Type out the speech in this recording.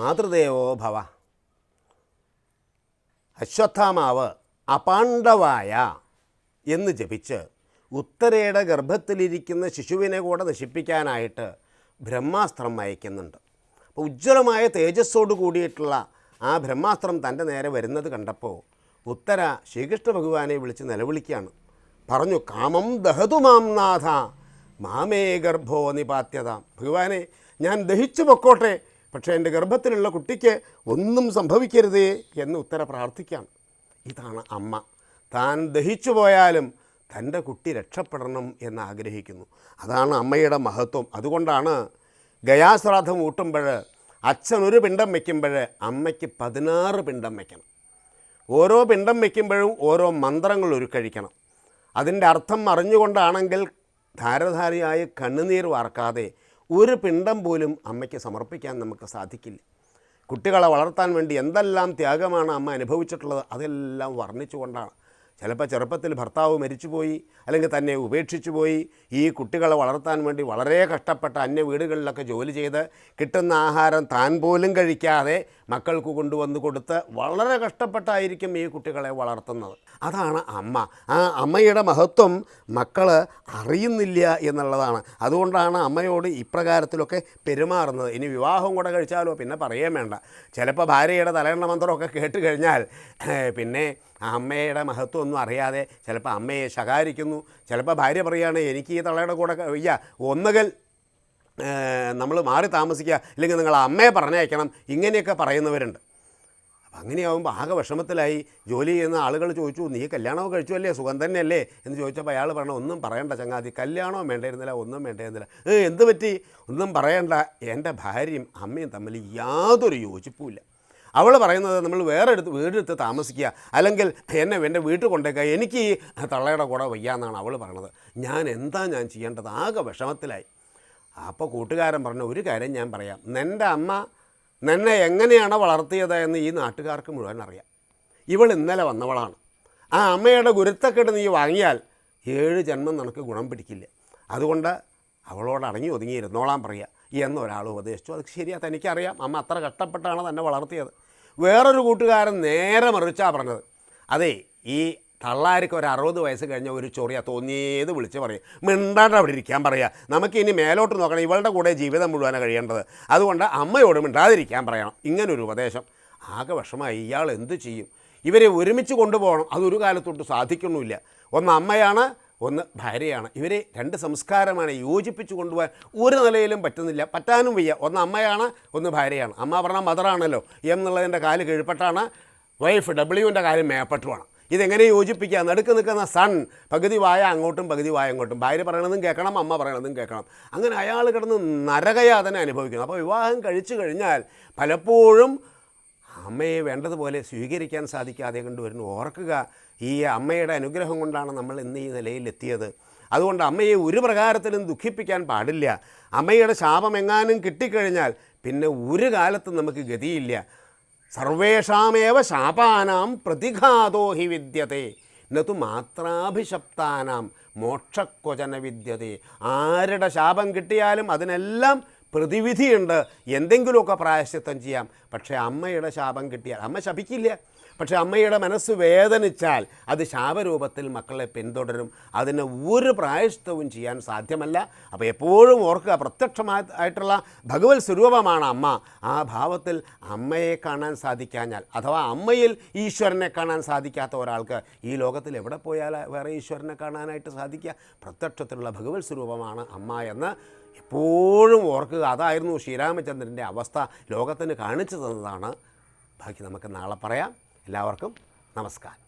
മാതൃദേവോ ഭവ. അശ്വത്ഥാമാവ് അപാണ്ഡവായ എന്ന് ജപിച്ച് ഉത്തരയുടെ ഗർഭത്തിലിരിക്കുന്ന ശിശുവിനെ കൂടെ നശിപ്പിക്കാനായിട്ട് ബ്രഹ്മാസ്ത്രം അയക്കുന്നുണ്ട് അപ്പോൾ ഉജ്ജ്വലമായ തേജസ്സോട് കൂടിയിട്ടുള്ള ആ ബ്രഹ്മാസ്ത്രം തന്റെ നേരെ വരുന്നത് കണ്ടപ്പോൾ ഉത്തര ശ്രീകൃഷ്ണ ഭഗവാനെ വിളിച്ച് നിലവിളിക്കുകയാണ്. പറഞ്ഞു കാമം ദഹതു മാം നാഥ മാമേ ഗർഭോ നിപാത്യത. ഭഗവാനെ ഞാൻ ദഹിച്ചു പൊക്കോട്ടെ പക്ഷേ എന്റെ ഗർഭത്തിലുള്ള കുട്ടിക്ക് ഒന്നും സംഭവിക്കരുതേ എന്ന് ഉത്തര പ്രാർത്ഥിക്കാം. ഇതാണ് അമ്മ. താൻ ദഹിച്ചു പോയാലും തന്റെ കുട്ടി രക്ഷപ്പെടണം എന്ന് ആഗ്രഹിക്കുന്നു. അതാണ് അമ്മയുടെ മഹത്വം. അതുകൊണ്ടാണ് ഗയാശ്രാദ്ധം ഊട്ടുമ്പോൾ അച്ഛൻ ഒരു പിണ്ടം വയ്ക്കുമ്പോൾ അമ്മയ്ക്ക് പതിനാറ് പിണ്ടം വയ്ക്കണം. ഓരോ പിണ്ടം വയ്ക്കുമ്പോഴും ഓരോ മന്ത്രങ്ങൾ ഉരുക്കഴിക്കണം അതിന്റെ അർത്ഥം അറിഞ്ഞുകൊണ്ടാണെങ്കിൽ ധാരധാരിയായ കണ്ണുനീർ വാർക്കാതെ ഒരു പിണ്ടം പോലും അമ്മയ്ക്ക് സമർപ്പിക്കാൻ നമുക്ക് സാധിക്കില്ല. കുട്ടികളെ വളർത്താൻ വേണ്ടി എന്തെല്ലാം ത്യാഗമാണ് അമ്മ അനുഭവിച്ചിട്ടുള്ളത് അതെല്ലാം വർണിച്ചുകൊണ്ടാണ് ചിലപ്പോൾ ചെറുപ്പത്തിൽ ഭർത്താവ് മരിച്ചുപോയി അല്ലെങ്കിൽ തന്നെ ഉപേക്ഷിച്ചു പോയി ഈ കുട്ടികളെ വളർത്താൻ വേണ്ടി വളരെ കഷ്ടപ്പെട്ട അന്യ വീടുകളിലൊക്കെ ജോലി ചെയ്ത് കിട്ടുന്ന ആഹാരം താൻ പോലും കഴിക്കാതെ മക്കൾക്ക് കൊണ്ടുവന്ന് കൊടുത്ത് വളരെ കഷ്ടപ്പെട്ടായിരിക്കും ഈ കുട്ടികളെ വളർത്തുന്നത്. അതാണ് അമ്മ. ആ അമ്മയുടെ മഹത്വം മക്കൾ അറിയുന്നില്ല എന്നുള്ളതാണ്. അതുകൊണ്ടാണ് അമ്മയോട് ഇപ്രകാരത്തിലൊക്കെ പെരുമാറുന്നത്. ഇനി വിവാഹം കൂടെ കഴിച്ചാലോ പിന്നെ പറയേം വേണ്ട. ചിലപ്പോൾ ഭാര്യയുടെ തലയണ്ണ മന്ത്രമൊക്കെ കേട്ട് കഴിഞ്ഞാൽ പിന്നെ അമ്മയുടെ മഹത്വം ഒന്നും അറിയാതെ ചിലപ്പോൾ അമ്മയെ ശകാരിക്കുന്നു. ചിലപ്പോൾ ഭാര്യ പറയുകയാണ് എനിക്ക് ഈ തള്ളയുടെ കൂടെ വയ്യ ഒന്നുകിൽ നമ്മൾ മാറി താമസിക്കുക അല്ലെങ്കിൽ നിങ്ങൾ അമ്മയെ പറഞ്ഞയക്കണം. ഇങ്ങനെയൊക്കെ പറയുന്നവരുണ്ട്. അപ്പം അങ്ങനെയാവുമ്പോൾ ആകെ വിഷമത്തിലായി. ജോലി ചെയ്യുന്ന ആളുകൾ ചോദിച്ചു നീ കല്യാണമോ കഴിച്ചു അല്ലേ? സുഖം തന്നെയല്ലേ? എന്ന് ചോദിച്ചപ്പോൾ അയാൾ പറഞ്ഞു ഒന്നും പറയണ്ട ചങ്ങാതി കല്യാണവും വേണ്ടിയിരുന്നില്ല ഒന്നും വേണ്ടിയിരുന്നില്ല. ഏ എന്ത് പറ്റി? ഒന്നും പറയണ്ട. എന്റെ ഭാര്യയും അമ്മയും തമ്മിൽ യാതൊരു യോജിപ്പുമില്ല അവൾ പറയുന്നത് നമ്മൾ വേറെ എടുത്ത് വീടെടുത്ത് താമസിക്കുക. അല്ലെങ്കിൽ എന്നെ എന്റെ വീട്ടിൽ കൊണ്ടേക്കുക എനിക്ക് ഈ തള്ളയുടെ കൂടെ വയ്യാന്നാണ് അവൾ പറയണത്. ഞാൻ എന്താ ഞാൻ ചെയ്യേണ്ടത്? ആകെ വിഷമത്തിലായി. അപ്പോൾ കൂട്ടുകാരൻ പറഞ്ഞ ഒരു കാര്യം ഞാൻ പറയാം. നിന്റെ അമ്മ നിന്നെ എങ്ങനെയാണ് വളർത്തിയത് എന്ന് ഈ നാട്ടുകാർക്ക് മുഴുവൻ അറിയാം. ഇവൾ ഇന്നലെ വന്നവളാണ്. ആ അമ്മയുടെ ഗുരുത്തക്കെട്ട് നീ വാങ്ങിയാൽ ഏഴ് ജന്മം നിനക്ക് ഗുണം പിടിക്കില്ല. അതുകൊണ്ട് അവളോട് അടങ്ങി ഒതുങ്ങി ഇരുന്നോളാൻ പറയുക എന്നൊരാൾ ഉപദേശിച്ചു. അത് ശരിയാ തനിക്കറിയാം. അമ്മ അത്ര കഷ്ടപ്പെട്ടാണ് തന്നെ വളർത്തിയത്. വേറൊരു കൂട്ടുകാരൻ നേരെ മറിച്ചാണ് പറഞ്ഞത്. അതെ ഈ തള്ളാർക്ക് ഒരു അറുപത് വയസ്സ് കഴിഞ്ഞ ഒരു ചൊറിയ തോന്നിയത് വിളിച്ച് പറയും. മിണ്ടാണ്ട് അവിടെ ഇരിക്കാൻ പറയുക നമുക്ക് ഇനി മേലോട്ട് നോക്കണം ഇവളുടെ കൂടെ ജീവിതം മുഴുവനാണ് കഴിയേണ്ടത്. അതുകൊണ്ട് അമ്മയോട് മിണ്ടാതിരിക്കാൻ പറയണം. ഇങ്ങനൊരു ഉപദേശം. ആകെ വിഷമായി ഇയാൾ എന്ത് ചെയ്യും? ഇവരെ ഒരുമിച്ച് കൊണ്ടുപോകണം. അതൊരു കാലത്തൊട്ട് സാധിക്കണമില്ല ഒന്ന് അമ്മയാണ് ഒന്ന് ഭാര്യയാണ്. ഇവരെ രണ്ട് സംസ്കാരമാണ് യോജിപ്പിച്ച് കൊണ്ടുപോകാൻ ഒരു നിലയിലും പറ്റുന്നില്ല. പറ്റാനും വയ്യ. ഒന്ന് അമ്മയാണ് ഒന്ന് ഭാര്യയാണ്. അമ്മ പറഞ്ഞാൽ മദറാണല്ലോ എന്നുള്ളതിന്റെ കാൽ കീഴ്പ്പെട്ടാണ് വൈഫ് ഡബ്ല്യുവിന്റെ കാര്യം മേപ്പെട്ടുമാണ് ഇതെങ്ങനെ യോജിപ്പിക്കുക? നടുക്ക് നിൽക്കുന്ന സൺ പകുതി വായ അങ്ങോട്ടും പകുതി വായ അങ്ങോട്ടും ഭാര്യ പറയണതും കേൾക്കണം അമ്മ പറയണതും കേൾക്കണം. അങ്ങനെ അയാൾ കിടന്ന് നരകയാതന അനുഭവിക്കുന്നു. അപ്പോൾ വിവാഹം കഴിച്ചു കഴിഞ്ഞാൽ പലപ്പോഴും അമ്മയെ വേണ്ടതുപോലെ സ്വീകരിക്കാൻ സാധിക്കാതെ കൊണ്ടുവരുന്നു ഓർക്കുക ഈ അമ്മയുടെ അനുഗ്രഹം കൊണ്ടാണ് നമ്മൾ ഇന്ന് ഈ നിലയിലെത്തിയത്. അതുകൊണ്ട് അമ്മയെ ഒരു പ്രകാരത്തിലും ദുഃഖിപ്പിക്കാൻ പാടില്ല. അമ്മയുടെ ശാപം എങ്ങാനും കിട്ടിക്കഴിഞ്ഞാൽ പിന്നെ ഒരു കാലത്തും നമുക്ക് ഗതിയില്ല. സർവേഷാമേവ ശാപാനാം പ്രതിഘാതോ ഹി വിദ്യത്തെ നതു മാത്രാഭിശപ്താനാം മോക്ഷക്വചന വിദ്യതേ. ആരുടെ ശാപം കിട്ടിയാലും അതിനെല്ലാം പ്രതിവിധിയുണ്ട്. എന്തെങ്കിലുമൊക്കെ പ്രായശ്ചിത്തം ചെയ്യാം. പക്ഷേ അമ്മയുടെ ശാപം കിട്ടിയാൽ അമ്മ ശപിക്കില്ല. പക്ഷേ അമ്മയുടെ മനസ്സ് വേദനിച്ചാൽ അത് ശാപരൂപത്തിൽ മക്കളെ പിന്തുടരും. അതിന് ഒരു പ്രായശ്ചിത്തവും ചെയ്യാൻ സാധ്യമല്ല. അപ്പോൾ എപ്പോഴും ഓർക്കുക പ്രത്യക്ഷമായിട്ടുള്ള ഭഗവത് സ്വരൂപമാണ് അമ്മ. ആ ഭാവത്തിൽ അമ്മയെ കാണാൻ സാധിക്കാഞ്ഞാൽ അഥവാ അമ്മയിൽ ഈശ്വരനെ കാണാൻ സാധിക്കാത്ത ഒരാൾക്ക് ഈ ലോകത്തിൽ എവിടെ പോയാൽ വേറെ ഈശ്വരനെ കാണാനായിട്ട് സാധിക്കുക? പ്രത്യക്ഷത്തിലുള്ള ഭഗവത് സ്വരൂപമാണ് അമ്മ എന്ന് എപ്പോഴും ഓർക്കുക അതായിരുന്നു ശ്രീരാമചന്ദ്രന്റെ അവസ്ഥ ലോകത്തിന് കാണിച്ചു തന്നതാണ്. ബാക്കി നമുക്ക് നാളെ പറയാം. എല്ലാവർക്കും നമസ്കാരം.